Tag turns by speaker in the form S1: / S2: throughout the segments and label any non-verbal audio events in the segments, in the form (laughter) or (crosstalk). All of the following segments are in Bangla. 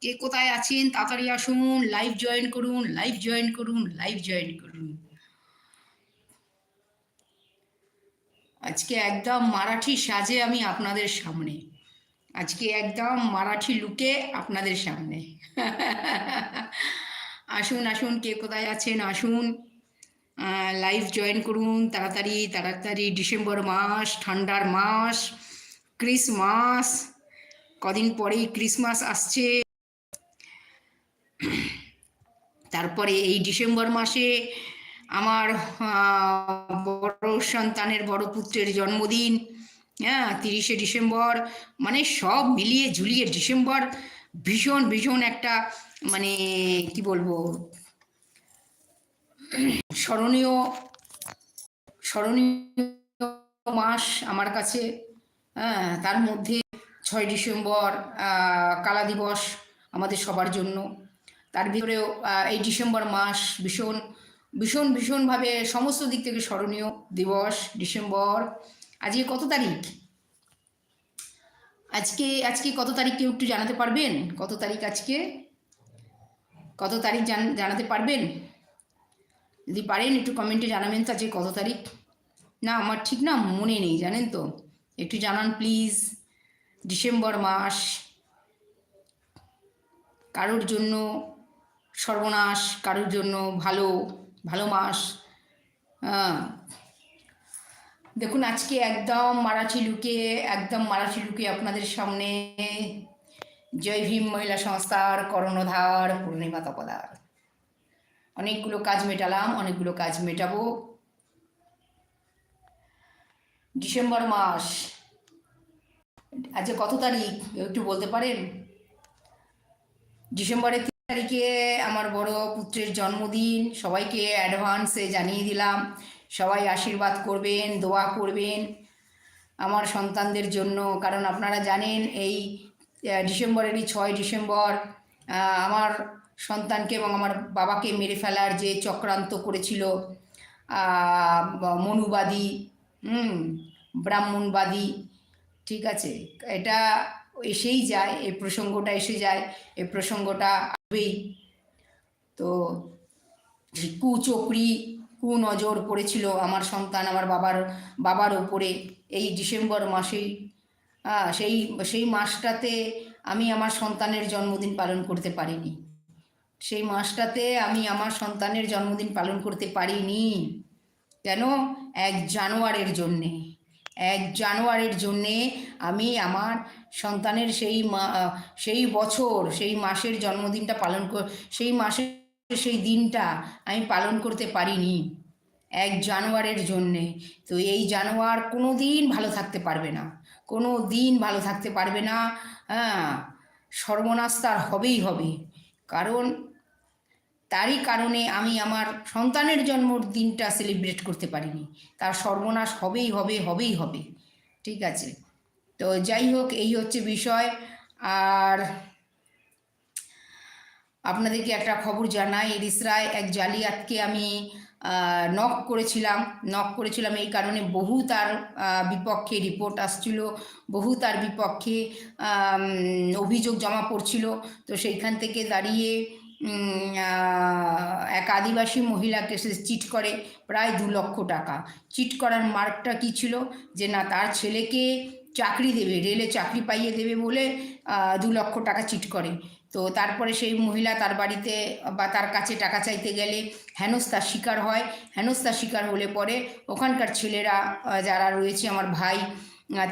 S1: কে? কোথায় আছেন? তাড়াতাড়ি আসুন লাইভ জয়েন করুন লাইভ জয়েন করুন লাইভ জয়েন করুন। আজকে একদম মারাঠি সাজে আমি আপনাদের সামনে। আজকে একদম মারাঠি লুকে আপনাদের সামনে। (laughs) আসুন আসুন, কে কোথায় আছেন? আসুন। লাইভ জয়েন করুন, তাড়াতাড়ি তাড়াতাড়ি, ডিসেম্বর মাস, ঠান্ডার মাস, ক্রিসমাস। কদিন পরেই ক্রিসমাস আসছে। তারপরে এই ডিসেম্বর মাসে আমার বড় সন্তানের বড় পুত্রের জন্মদিন হ্যাঁ তিরিশে ডিসেম্বর মানে সব মিলিয়ে ঝুলিয়ে ডিসেম্বর ভীষণ ভীষণ একটা মানে কি বলব, স্মরণীয় স্মরণীয় মাস আমার কাছে হ্যাঁ তার মধ্যে ছয় ডিসেম্বর কালা দিবস আমাদের সবার জন্য। তার ভিতরেও এই ডিসেম্বর মাস ভীষণ ভীষণ, ভীষণভাবে সমস্ত দিক থেকে স্মরণীয় দিবস, ডিসেম্বর। আজকে কত তারিখ? আজকে আজকে কত তারিখ কেউ একটু জানাতে পারবেন? কত তারিখ আজকে? কত তারিখ জান, জানাতে পারবেন? যদি পারেন, একটু কমেন্টে জানাবেন তো আজকে কত তারিখ। না, আমার ঠিক না, মনে নেই, জানেন তো। একটু জানান, প্লিজ। ডিসেম্বর মাস। কারোর জন্য সর্বনাশ, কারোর জন্য ভালো ভালো মাস। হ্যাঁ। দেখুন, আজকে একদম মারাঠি লুকে, একদম মারাঠি লুকে আপনাদের সামনে জয় ভীম মহিলা সংস্থার কর্ণধার পূর্ণিমা তপদার। অনেকগুলো কাজ মেটালাম, অনেকগুলো কাজ মেটাবো। ডিসেম্বর মাস। আজকে কত তারিখ? একটু বলতে পারেন? ডিসেম্বরের তিন তারিখে আমার বড় পুত্রের জন্মদিন। সবাইকে অ্যাডভান্সে জানিয়ে দিলাম। সবাই আশীর্বাদ করবেন, দোয়া করবেন আমার সন্তানদের জন্য। কারণ আপনারা জানেন, এই ডিসেম্বরেরই ছয় ডিসেম্বর আমার সন্তানকে এবং আমার বাবাকে মেরে ফেলার যে চক্রান্ত করেছিল মনুবাদী, হুম, ব্রাহ্মণবাদী ঠিক আছে, এটা এসেই যায় এই প্রসঙ্গটা এসে যায় এই প্রসঙ্গটা আসবেই। তো কুচক্রি কুনজর পড়েছিল আমার সন্তান, আমার বাবার বাবার ওপরে এই ডিসেম্বর মাসেই সেই সেই মাসটাতে আমি আমার সন্তানের জন্মদিন পালন করতে পারিনি। সেই মাসটাতে আমি আমার সন্তানের জন্মদিন পালন করতে পারিনি। কেন? এক জানুয়ারের জন্যে। এক জানুয়ারির জন্যে আমি আমার সন্তানের সেই মা, সেই বছর, সেই মাসের জন্মদিনটা পালন সেই মাসের সেই দিনটা আমি পালন করতে পারিনি। এক জানুয়ারের জন্যে। তো এই জানুয়ার কোনো দিন ভালো থাকতে পারবে না। কোনো দিন ভালো থাকতে পারবে না। হ্যাঁ সর্বনাশ তার হবেই হবে। কারণ তারই কারণে আমি আমার সন্তানের জন্মদিনটা সেলিব্রেট করতে পারিনি। তার সর্বনাশ হবেই হবে হবেই হবে। ঠিক আছে? তো যাই হোক, এই হচ্ছে বিষয়। আর আপনাদেরকে একটা খবর জানাই। এরিসরায় এক জালিয়াতকে আমি নক করেছিলাম। নক করেছিলাম এই কারণে বহু তার বিপক্ষে রিপোর্ট আসছিল। বহু তার বিপক্ষে অভিযোগ জমা পড়ছিল। তো সেইখান থেকে দাঁড়িয়ে এক আদিবাসী মহিলাকে সে চিট করে প্রায় দু লক্ষ টাকা। চিট করার মার্কটা কী ছিল? যে না, তার ছেলেকে চাকরি দেবে, রেলে চাকরি পাইয়ে দেবে বলে দু লক্ষ টাকা চিট করে। তো তারপরে সেই মহিলা তার বাড়িতে বা তার কাছে টাকা চাইতে গেলে হেনস্থার শিকার হয়। হেনস্থার শিকার হলে পরে ওখানকার ছেলেরা যারা রয়েছে আমার ভাই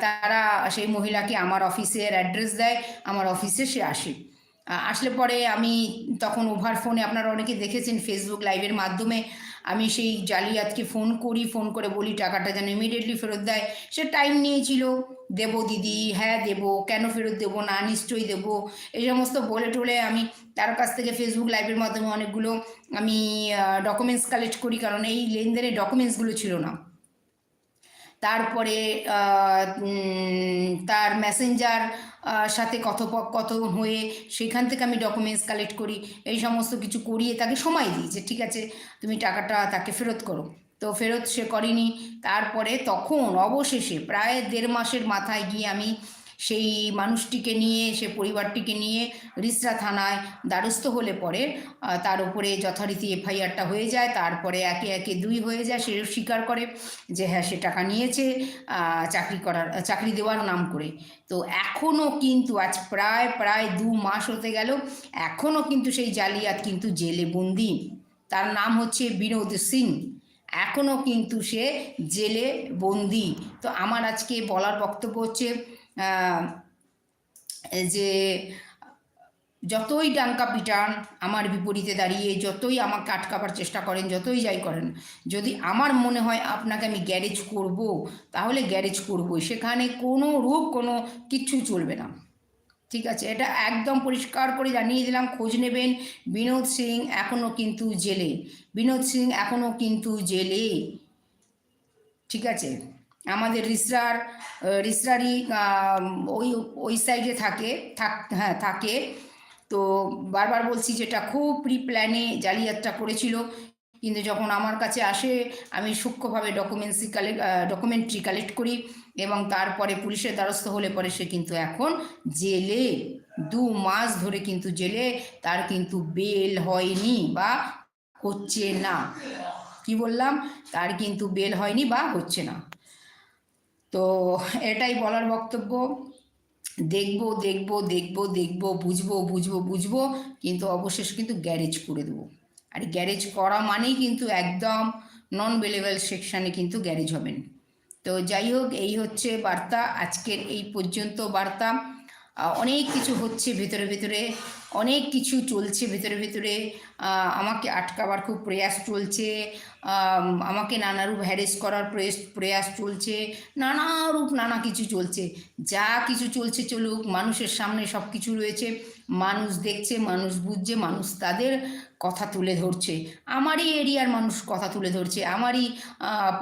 S1: তারা সেই মহিলাকে আমার অফিসের অ্যাড্রেস দেয়, আমার অফিসে সে আসে। আসলে পরে আমি তখন ওভার ফোনে আপনারা অনেকে দেখেছেন ফেসবুক লাইভের মাধ্যমে আমি সেই জালিয়াতকে ফোন করি, ফোন করে বলি টাকাটা যেন ইমিডিয়েটলি ফেরত দেয়। সে টাইম নিয়েছিল, দেবো দিদি হ্যাঁ দেবো, কেন ফেরত দেবো না, নিশ্চয়ই দেবো, এই সমস্ত বলে টলে আমি তার কাছ থেকে ফেসবুক লাইভের মাধ্যমে অনেকগুলো আমি ডকুমেন্টস কালেক্ট করি, কারণ এই লেনদেনের ডকুমেন্টসগুলো ছিল না। তারপরে তার মেসেঞ্জার সাথে কথোপকথন হয়ে সেখান থেকে আমি ডকুমেন্টস কালেক্ট করি। এই সমস্ত কিছু করিয়ে তাকে সময় দিই যে, ঠিক আছে, তুমি টাকাটা তাকে ফেরত করো। তো ফেরত সে করিনি। তারপরে তখন অবশেষে প্রায় দেড় মাসের মাথায় গিয়ে আমি সেই মানুষটিকে নিয়ে, সে পরিবারটিকে নিয়ে রিসরা থানায় দ্বারস্থ হলে পরে তার উপরে যথারীতি এফআইআরটা হয়ে যায়, তারপরে একে একে দুই হয়ে যায় সে স্বীকার করে যে হ্যাঁ সে টাকা নিয়েছে চাকরি করার, চাকরি দেওয়ার নাম করে। তো এখনও কিন্তু আজ প্রায় প্রায় দু মাস হতে গেল এখনও কিন্তু সেই জালিয়াত কিন্তু জেলে বন্দি। তার নাম হচ্ছে বিনোদ সিং। এখনও কিন্তু সে জেলে বন্দি। তো আমার আজকে বলার বক্তব্য হচ্ছে যে যতই ডাঙ্কা পিটান, আমার বিপরীতে দাঁড়িয়ে যতই আমাকে আটকাবার চেষ্টা করেন, যতই যাই করেন, যদি আমার মনে হয় আপনাকে আমি গ্যারেজ করব, তাহলে গ্যারেজ করবই। সেখানে কোনো রূপ, কোনো কিচ্ছু চলবে না। ঠিক আছে? এটা একদম পরিষ্কার করে জানিয়ে দিলাম, খোঁজ নেবেন। বিনোদ সিং এখনও কিন্তু জেলে। বিনোদ সিং এখনও কিন্তু জেলে। ঠিক আছে? আমাদের রিসরার রিসরারই ওই ওই সাইডে থাকে, থাক হ্যাঁ থাকে। তো বারবার বলছি যেটা খুব প্রি প্ল্যানে জালিয়াতটা করেছিল। কিন্তু যখন আমার কাছে আসে, আমি সূক্ষ্মভাবে ডকুমেন্টসি কালেক্ট ডকুমেন্টরি কালেক্ট করি এবং তারপরে পুলিশের দ্বারস্থ হলে পরে সে কিন্তু এখন জেলে। দু মাস ধরে কিন্তু জেলে, তার কিন্তু বেল হয়নি বা হচ্ছে না। কি বললাম? তার কিন্তু বেল হয়নি বা হচ্ছে না। তো এটাই বলার বক্তব্য। দেখব দেখব দেখব দেখব, বুঝব বুঝব বুঝব, কিন্তু অবশেষ কিন্তু গ্যারেজ করে দেবো। আর গ্যারেজ করা মানেই কিন্তু একদম নন বেলেবেল সেকশানে কিন্তু গ্যারেজ হবেন তো যাই হোক, এই হচ্ছে বার্তা। আজকের এই পর্যন্ত বার্তা। অনেক কিছু হচ্ছে ভেতরে ভেতরে। অনেক কিছু চলছে ভেতরে ভেতরে। আমাকে আটকাবার খুব প্রয়াস চলছে। আমাকে নানা রূপ হ্যারেস করার প্রয়াস প্রয়াস চলছে নানা রূপ নানা কিছু চলছে। যা কিছু চলছে চলুক, মানুষের সামনে সব কিছু রয়েছে। মানুষ দেখছে, মানুষ বুঝছে, মানুষ তাদের কথা তুলে ধরছে। আমারই এরিয়ার মানুষ কথা তুলে ধরছে, আমারই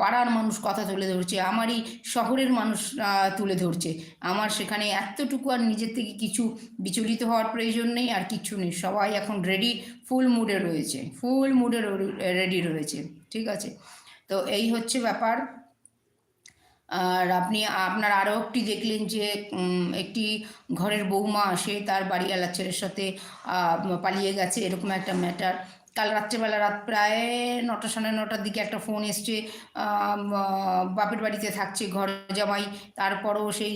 S1: পাড়ার মানুষ কথা তুলে ধরছে, আমারই শহরের মানুষ তুলে ধরছে। আমার সেখানে এতটুকু আর নিজের থেকে কিছু বিচলিত হওয়ার প্রয়োজন নেই, আর কিচ্ছু নেই। সবাই এখন রেডি ফুল মুডে রয়েছে ফুল মুডে রেডি রয়েছে। ঠিক আছে? তো এই হচ্ছে ব্যাপার। আর আপনি, আপনার আরও একটি দেখলেন যে একটি ঘরের বৌমা সে তার বাড়িওয়ালা ছেলের সাথে পালিয়ে গেছে, এরকম একটা ম্যাটার কাল রাত্রেবেলা রাত প্রায় নটা সাড়ে নটার দিকে একটা ফোন এসছে বাপের বাড়িতে থাকছে ঘর জামাই, তারপরও সেই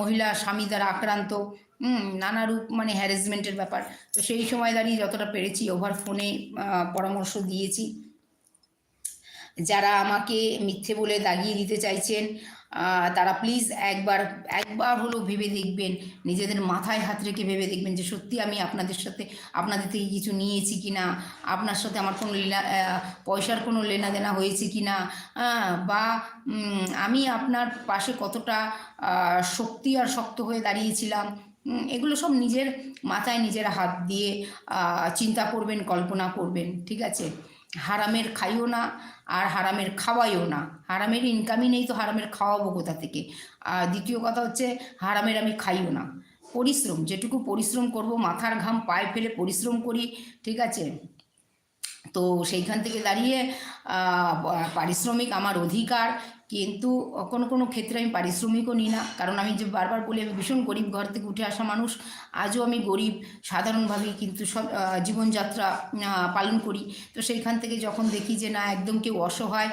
S1: মহিলা স্বামী দ্বারা আক্রান্ত। হুম, নানা রূপ মানে হ্যারাসমেন্টের ব্যাপার। তো সেই সময় দাঁড়িয়ে যতটা পেরেছি ওভার ফোনে পরামর্শ দিয়েছি। যারা আমাকে মিথ্যে বলে দাগিয়ে দিতে চাইছেন তারা প্লিজ একবার একবার হলেও ভেবে দেখবেন, নিজেদের মাথায় হাত রেখে ভেবে দেখবেন যে সত্যি আমি আপনাদের সাথে, আপনাদের থেকে কিছু নিয়েছি কি না আপনার সাথে আমার কোনো লীলা পয়সার কোনো লেনাদেনা হয়েছে কি না বা আমি আপনার পাশে কতটা শক্তি আর শক্ত হয়ে দাঁড়িয়েছিলাম এগুলো সব নিজের মাথায় নিজের হাত দিয়ে চিন্তা করবেন, কল্পনা করবেন, ঠিক আছে? হারামের খাইও না আর হারামের খাওয়াইও না। হারামের ইনকামই নেই তো হারামের খাওয়াবো কোথা থেকে? আর দ্বিতীয় কথা হচ্ছে, হারামের আমি খাইও না। পরিশ্রম, যেটুকু পরিশ্রম করব, মাথার ঘাম, পায়ে ফেলে পরিশ্রম করি, ঠিক আছে? তো সেইখান থেকে দাঁড়িয়ে পারিশ্রমিক আমার অধিকার কিন্তু কোনো কোনো ক্ষেত্রে আমি পারিশ্রমিকও নিই না। কারণ আমি যে বারবার বলি, আমি ভীষণ গরিব ঘর থেকে উঠে আসা মানুষ। আজও আমি গরিব, সাধারণভাবেই কিন্তু সব জীবনযাত্রা পালন করি। তো সেইখান থেকে যখন দেখি যে না, একদম কেউ অসহায়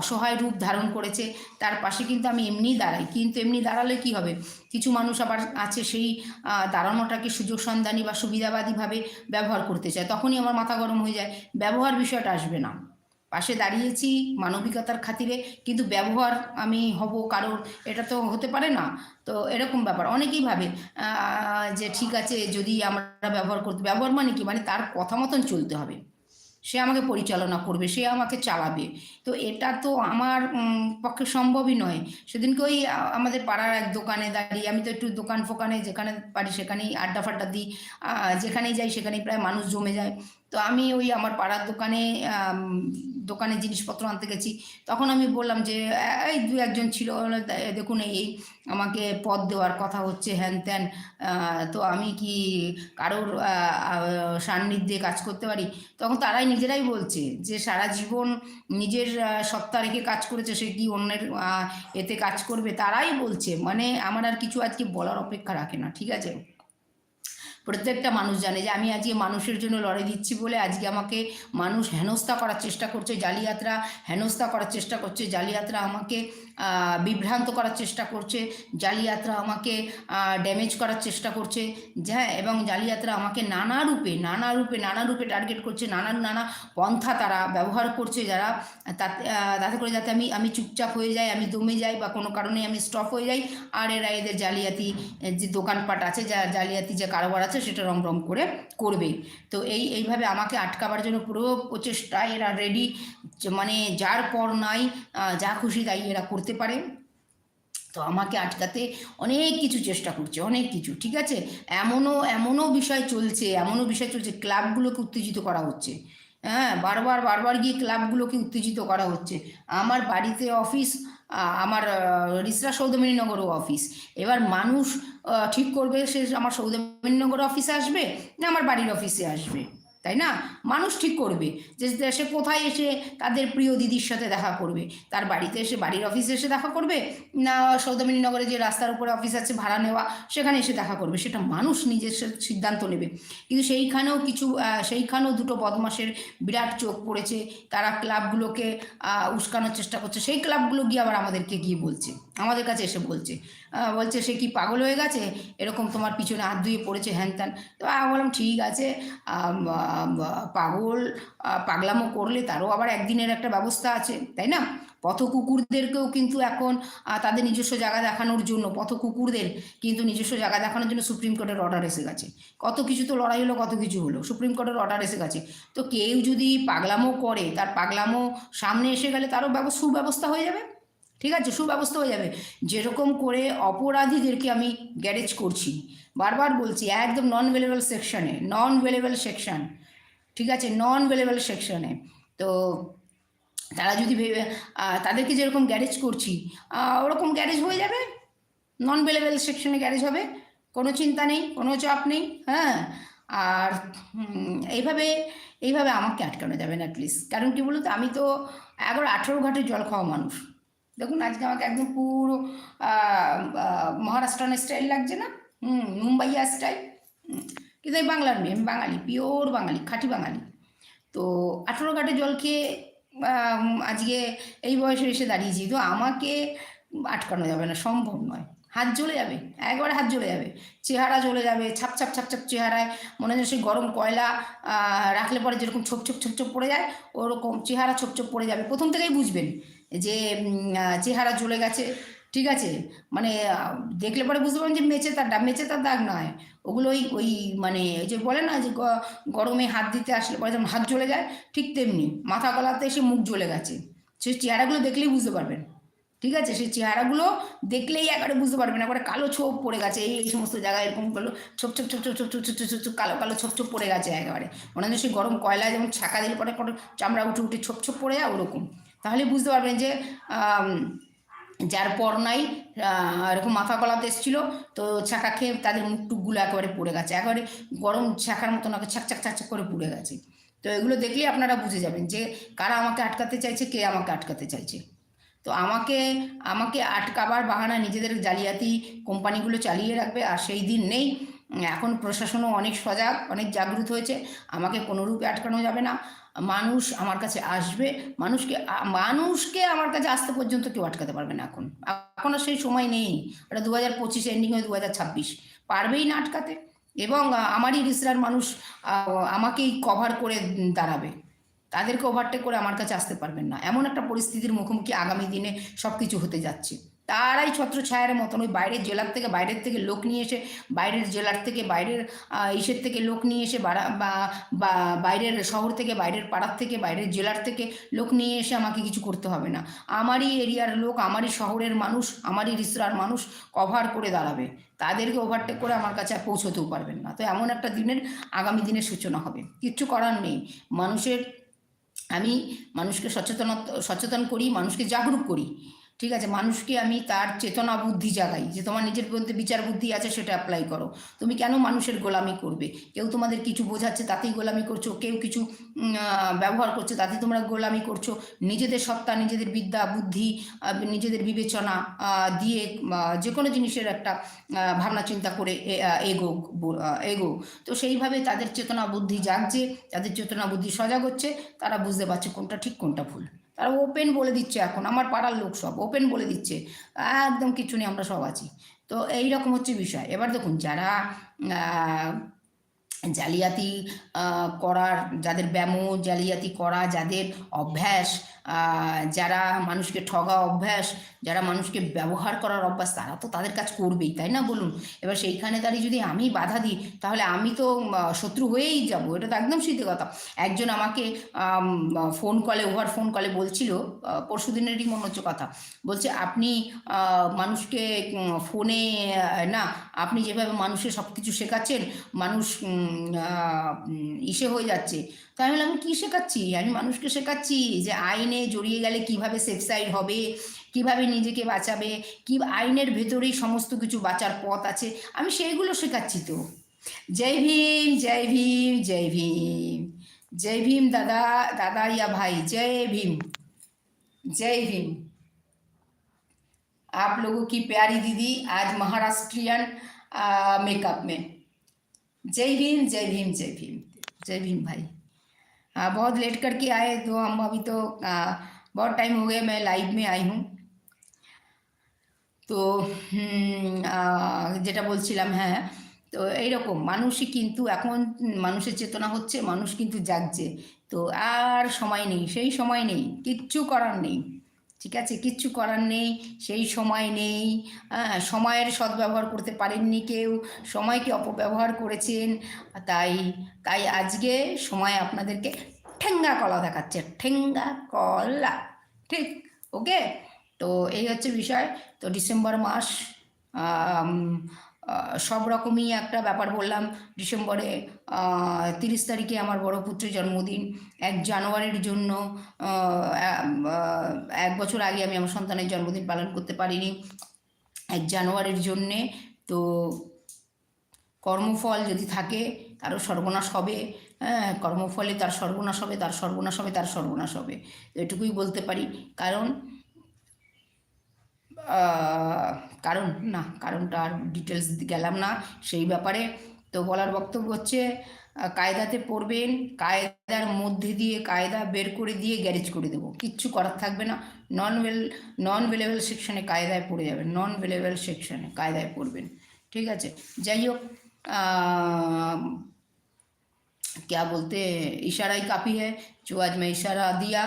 S1: অসহায় রূপ ধারণ করেছে, তার পাশে কিন্তু আমি এমনিই দাঁড়াই। কিন্তু এমনি দাঁড়ালে কি হবে? কিছু মানুষ আবার আছে সেই দাঁড়ানোটাকে সুযোগ সন্ধানী বা সুবিধাবাদীভাবে ব্যবহার করতে চায়। তখনই আমার মাথা গরম হয়ে যায়। ব্যবহার বিষয়টা আসবে না। পাশে দাঁড়িয়েছি মানবিকতার খাতিরে, কিন্তু ব্যবহার আমি হব কারোর এটা তো হতে পারে না। তো এরকম ব্যাপার। অনেকেই ভাবে যে ঠিক আছে যদি আমরা ব্যবহার করতে, ব্যবহার মানে কি? মানে তার কথা মতন চলতে হবে। সে আমাকে পরিচালনা করবে, সে আমাকে চালাবে। তো এটা তো আমার পক্ষে সম্ভবই নয়। সেদিনকে ওই আমাদের পাড়ার এক দোকানে দাঁড়িয়ে, আমি তো একটু দোকান ফোকানে যেখানে পারি সেখানেই আড্ডা ফাড্ডা দিই। যেখানেই যাই সেখানেই প্রায় মানুষ জমে যায়। তো আমি ওই আমার পাড়ার দোকানে দোকানে জিনিসপত্র আনতে গেছি। তখন আমি বললাম যে এই দু একজন ছিল দেখুন এই আমাকে পদ দেওয়ার কথা হচ্ছে হ্যান ত্যান তো আমি কি কারোর সান্নিধ্যে কাজ করতে পারি? তখন তারাই নিজেরাই বলছে যে, সারা জীবন নিজের সত্তা রেখে কাজ করেছে, সে কি অন্যের এতে কাজ করবে? তারাই বলছে মানে আমার আর কিছু আজকে বলার অপেক্ষা রাখে না, ঠিক আছে? প্রত্যেকটা মানুষ জানে যে আমি আজকে মানুষের জন্য লড়াই দিচ্ছি বলে আজকে আমাকে মানুষ হেনস্থা করার চেষ্টা করছে, জালিয়াতরা হেনস্থা করার চেষ্টা করছে, জালিয়াতরা আমাকে বিভ্রান্ত করার চেষ্টা করছে, জালিয়াতরা আমাকে ড্যামেজ করার চেষ্টা করছে হ্যাঁ এবং জালিয়াতরা আমাকে নানা রূপে নানা রূপে নানা রূপে টার্গেট করছে নানান নানা পন্থা তারা ব্যবহার করছে যারা, তাতে তাতে করে যাতে আমি আমি চুপচাপ হয়ে যাই, আমি দমে যাই বা কোনো কারণে আমি স্টপ হয়ে যাই। আর এরা এদের জালিয়াতি যে দোকানপাট আছে, যা, জালিয়াতি যে কারবার আছে সেটা রং রম করে করবে তো এই, এইভাবে আমাকে আটকাবার জন্য পুরো প্রচেষ্টায় এরা রেডি মানে যার পর নাই যা খুশি তাই এরা করতে পারে। তো আমাকে আটকাতে অনেক কিছু চেষ্টা করছে, অনেক কিছু, ঠিক আছে? এমনও এমনও বিষয় চলছে, এমনও বিষয় চলছে, ক্লাবগুলোকে উত্তেজিত করা হচ্ছে। হ্যাঁ বারবার বারবার গিয়ে ক্লাবগুলোকে উত্তেজিত করা হচ্ছে। আমার বাড়িতে অফিস আমার রিসরা সৌদমিনীনগর অফিস এবার মানুষ ঠিক করবে সে আমার সৌদমিনীনগর অফিসে আসবে না আমার বাড়ির অফিসে আসবে। তাই না? মানুষ ঠিক করবে যে সে কোথায় এসে তাদের প্রিয় দিদির সাথে দেখা করবে? তার বাড়িতে এসে বাড়ির অফিসে এসে দেখা করবে? না সৌদামিনী নগরে যে রাস্তার উপরে অফিস আছে ভাড়া নেওয়া, সেখানে এসে দেখা করবে? সেটা মানুষ নিজের সিদ্ধান্ত নেবে। কিন্তু সেইখানেও কিছু সেইখানেও দুটো বদমাসের বিরাট চোখ পড়েছে। তারা ক্লাবগুলোকে উস্কানোর চেষ্টা করছে। সেই ক্লাবগুলো গিয়ে আবার আমাদেরকে গিয়ে বলছে। আমাদের কাছে এসে বলছে। বলছে, সে কি পাগল হয়ে গেছে? এরকম তোমার পিছনে হাত ধুয়ে পড়েছে, হ্যান ত্যান। তো আমি বললাম, ঠিক আছে। পাগল পাগলামো করলে তারও আবার একদিনের একটা ব্যবস্থা আছে, তাই না? পথ কুকুরদেরকেও কিন্তু এখন তাদের নিজস্ব জায়গা দেখানোর জন্য পথ কুকুরদের কিন্তু নিজস্ব জায়গা দেখানোর জন্য সুপ্রিম কোর্টের অর্ডার এসে গেছে। কত কিছু তো লড়াই হলো, কত কিছু হলো সুপ্রিম কোর্টের অর্ডার এসে গেছে। তো কেউ যদি পাগলামো করে, তার পাগলামো সামনে এসে গেলে তারও ব্যব- সুব্যবস্থা হয়ে যাবে। ঠিক আছে? সুব্যবস্থা হয়ে যাবে। যেরকম করে অপরাধীদেরকে আমি গ্যারেজ করছি, বারবার বলছি, একদম নন ভেলেবল সেকশনে নন ভেলেবল সেকশন ঠিক আছে? নন ভেলেবল সেকশনে তো তারা যদি ভেবে তাদেরকে যেরকম গ্যারেজ করছি ওরকম গ্যারেজ হয়ে যাবে? নন ভেলেবল সেকশনে গ্যারেজ হবে? কোনো চিন্তা নেই, কোনো চাপ নেই হ্যাঁ? আর এইভাবে এইভাবে আমাকে আটকানো যাবে না প্লিজ কারণ কি বলতো, আমি তো এগারো আঠেরো ঘাটে জল খাওয়া মানুষ। দেখুন, আজকে আমাকে একদম পুরো মহারাষ্ট্রানের স্টাইল লাগছে না? হুম, মুম্বাইয়া স্টাইল কিন্তু আমি বাংলার মেয়ে, আমি বাঙালি পিওর বাঙালি, খাঁটি বাঙালি। তো আঠেরো ঘাটে জল খেয়ে আজকে এই বয়সে এসে দাঁড়িয়েছি। তো আমাকে আটকানো যাবে না, সম্ভব নয়। হাত জ্বলে যাবে, একবারে হাত জ্বলে যাবে। চেহারা জ্বলে যাবে, ছাপ ছাপ ছাপ ছাপ চেহারায়। মনে হয় সেই গরম কয়লা রাখলে পরে যেরকম ছোপ ছোপ ছোপ ছোপ পড়ে যায়, ওরকম চেহারা ছোপ ছোপ পড়ে যাবে। প্রথম থেকেই বুঝবেন যে চেহারা জ্বলে গেছে, ঠিক আছে? মানে দেখলে পরে বুঝতে পারবেন যে মেচে তার দাগ, মেচে তার দাগ নয়। ওগুলো ওই ওই মানে যে বলে না, যে গরমে হাত দিতে আসলে পরে যেমন হাত জ্বলে যায়, ঠিক তেমনি মাথা গলাতে এসে মুখ জ্বলে গেছে। সেই চেহারাগুলো দেখলেই বুঝতে পারবেন, ঠিক আছে? সেই চেহারাগুলো দেখলেই একবারে বুঝতে পারবেন, একবারে কালো ছোপ পড়ে গেছে, এই এই সমস্ত জায়গায় এরকম কালো ছোপ ছোপ ছোপ ছোপ ছোপ ছোপ ছোপ ছোপ ছোপ, কালো কালো ছোপ ছোপ পড়ে গেছে একেবারে। হয় সেই গরম কয়লা যেমন ছাকা দিলে পরে চামড়া উঠে উঠে ছোপ ছোপ পড়ে যায় ওরকম। তাহলে বুঝতে পারবেন যে যার পর নাই এরকম মাথা গলাতে এসেছিল, তো ছাকা খেয়ে তাদের মুখ টুকগুলো একেবারে পড়ে গেছে। একেবারে গরম ছাকার মতন ছাক ছাক ছাক করে পুড়ে গেছে। তো এগুলো দেখলেই আপনারা বুঝে যাবেন যে, কারা আমাকে আটকাতে চাইছে, কে আমাকে আটকাতে চাইছে। তো আমাকে আমাকে আটকাবার বাহানা নিজেদের জালিয়াতি কোম্পানিগুলো চালিয়ে রাখবে, আর সেই দিন নেই। এখন প্রশাসনও অনেক সজাগ, অনেক জাগ্রত হয়েছে। আমাকে কোনোরূপে আটকানো যাবে না। মানুষ আমার কাছে আসবে, মানুষকে মানুষকে আমার কাছে আসতে পর্যন্ত কেউ আটকাতে পারবে না এখন। এখন আর সেই সময় নেই। ওটা দু হাজার পঁচিশ এন্ডিং হয়ে দু হাজার ছাব্বিশ। পারবেই না আটকাতে। এবং আমারই রিসরার মানুষ আমাকেই কভার করে দাঁড়াবে। তাদেরকে ওভারটেক করে আমার কাছে আসতে পারবেন না। এমন একটা পরিস্থিতির মুখোমুখি আগামী দিনে সব কিছু হতে যাচ্ছে। তারাই ছত্র ছায়ার মতন। ওই বাইরের জেলার থেকে বাইরের থেকে লোক নিয়ে এসে, বাইরের জেলার থেকে বাইরের ইসের থেকে লোক নিয়ে এসে বা বাইরের শহর থেকে, বাইরের পাড়ার থেকে, বাইরের জেলার থেকে লোক নিয়ে এসে আমাকে কিছু করতে হবে না। আমারই এরিয়ার লোক, আমারই শহরের মানুষ, আমারই রিসরার মানুষ কভার করে দাঁড়াবে। তাদেরকে ওভারটেক করে আমার কাছে পৌঁছতেও পারবেন না। তো এমন একটা দিনের, আগামী দিনের সূচনা হবে। কিচ্ছু করার নেই। মানুষের, আমি মানুষকে সচেতন সচেতন করি, মানুষকে জাগরুক করি। ঠিক আছে, মানুষকে আমি তার চেতনা বুদ্ধি জাগাই, যে তোমার নিজের মধ্যে বিচার বুদ্ধি আছে সেটা অ্যাপ্লাই করো। তুমি কেন মানুষের গোলামি করবে? কেউ তোমাদের কিছু বোঝাচ্ছে, তাতেই গোলামি করছ। কেউ কিছু ব্যবহার করছে তাতে তোমরা গোলামি করছ। নিজেদের সত্তা, নিজেদের বিদ্যা, বুদ্ধি নিজেদের বিবেচনা দিয়ে যে কোনো জিনিসের একটা ভাবনা চিন্তা করে এগো এগো। তো সেইভাবে তাদের চেতনা বুদ্ধি জাগছে, তাদের চেতনা বুদ্ধি সজাগ হচ্ছে, তারা বুঝতে পারছে কোনটা ঠিক, কোনটা ভুল। তারা ওপেন বলে দিচ্ছে এখন, আমার পাড়ার লোক সব ওপেন বলে দিচ্ছে, একদম কিছু নেই, আমরা সব আছি। তো এইরকম হচ্ছে বিষয়। এবার দেখুন, যারা জালিয়াতি করার, যাদের ব্যামো জালিয়াতি করা, যাদের অভ্যাস যারা মানুষকে ঠগা অভ্যাস, যারা মানুষকে ব্যবহার করার অভ্যাস, তারা তো তাদের কাজ করবেই, তাই না বলুন? এবার সেইখানে দাঁড়িয়ে যদি আমি বাধা দিই, তাহলে আমি তো শত্রু হয়েই যাব, এটা তো একদম সিদ্ধ কথা। একজন আমাকে ফোন কলে ওভার ফোন কলে বলছিল পরশু দিনেরই মনে হচ্ছে কথা। বলছে, আপনি মানুষকে ফোনে না, আপনি যেভাবে মানুষের সব কিছু শেখাচ্ছেন, মানুষ ইসে হয়ে যাচ্ছে তাই আমি বললাম, আমি কী শেখাচ্ছি আমি মানুষকে শেখাচ্ছি যে আইনে জড়িয়ে গেলে কিভাবে সেফ সাইড হবে কিভাবে নিজেকে বাঁচাবে কি আইনের ভেতরেই সমস্ত কিছু বাঁচার পথ আছে আমি সেইগুলো শেখাচ্ছি তো জয় ভীম জয় ভীম জয় ভীম जय भीम दादा दादा या भाई जय भीम जय भीम आप लोगों की प्यारी दीदी आज महाराष्ट्रियन मेकअप में जय भीम जय भीम जय भीम जय भीम भाई हाँ बहुत लेट करके आए तो हम अभी तो आ, बहुत टाइम हो गया मैं लाइव में आई हूँ তো হুম, আহ, যেটা বলছিলাম হ্যাঁ তো এইরকম মানুষই কিন্তু এখন মানুষের চেতনা হচ্ছে মানুষ কিন্তু জাগছে তো আর সময় নেই সেই সময় নেই কিচ্ছু করার নেই ঠিক আছে, কিচ্ছু করার নেই, সেই সময় নেই সময়ের সদ্ব্যবহার করতে পারেননি কেউ, সময়কে অপব্যবহার করেছেন, তাই তাই আজকে সময় আপনাদেরকে ঠেঙ্গা কলা দেখাচ্ছে, ঠেঙ্গা কলা, ঠিক ওকে তো এই হচ্ছে বিষয়, তো ডিসেম্বর মাস সব রকমই একটা ব্যাপার বললাম। ডিসেম্বরে তিরিশ তারিখে আমার বড় পুত্রের জন্মদিন। এক জানুয়ারির জন্য এক বছর আগে আমি আমার সন্তানের জন্মদিন পালন করতে পারিনি। এক জানুয়ারির জন্যে তো কর্মফল যদি থাকে, তারও সর্বনাশ হবে। হ্যাঁ কর্মফলে তার সর্বনাশ হবে, তার সর্বনাশ হবে, তার সর্বনাশ হবে। এটুকুই বলতে পারি। কারণ কারণ না কারণটা আর ডিটেলস গেলাম না সেই ব্যাপারে তো বলার বক্তব্য হচ্ছে আহ, কায়দাতে পড়বেন কায়দার মধ্যে দিয়ে কায়দা বের করে দিয়ে গ্যারেজ করে দেবো কিচ্ছু করার থাকবে না নন ওয়েল নন ভেলেবেল সেকশনে কায়দায় পড়ে যাবেন নন ভেলেবেল সেকশনে কায়দায় পড়বেন ঠিক আছে যাই হোক আহ, क्या बोलते हैं इशारा ही काफ़ी है जो आज मैं इशारा दिया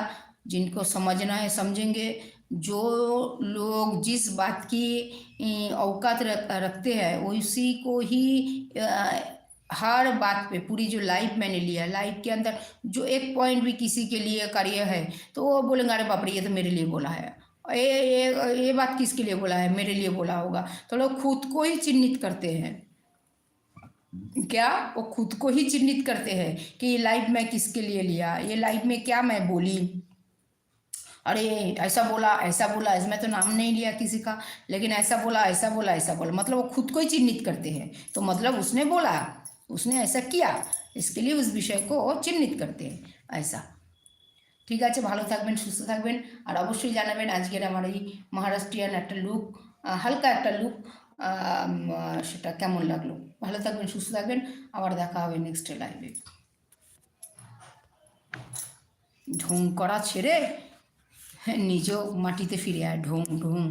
S1: जिनको समझना है समझेंगे जो लोग जिस बात की औकात रख, रखते हैं उसी को ही हर बात पे पूरी जो लाइफ मैंने लिया लाइफ के अंदर जो एक पॉइंट भी किसी के लिए कार्य है तो वो बोलेंगे अरे बाप रे ये तो मेरे लिए बोला है। ये ये ये बात किसके लिए बोला है? मेरे लिए बोला होगा। तो लोग खुद को ही चिन्हित करते हैं। क्या? वो खुद को ही चिन्हित करते हैं कि ये लाइफ मैं किसके लिए लिया? ये लाइफ में क्या मैं बोली? अरे ऐसा बोला ऐसा बोला इसमें तो नाम नहीं लिया किसी का लेकिन ऐसा बोला ऐसा बोला ऐसा बोला मतलब वो खुद को ही चिन्हित करते हैं तो मतलब उसने बोला उसने ऐसा किया इसके लिए उस विषय को चिन्हित करते हैं ऐसा ঠিক আছে ভালো থাকবেন সুস্থ থাকবেন আর অবশ্যই জানাবেন আজকের আমার এই মহারাষ্ট্রিয়ান একটা লুক হালকা একটা লুক সেটা কেমন লাগলো ভালো থাকবেন সুস্থ থাকবেন আবার দেখা হবে নেক্সট লাইভে ঢোং করা ছেড়ে নিজেও মাটিতে ফিরে আয় ঢোং ঢোং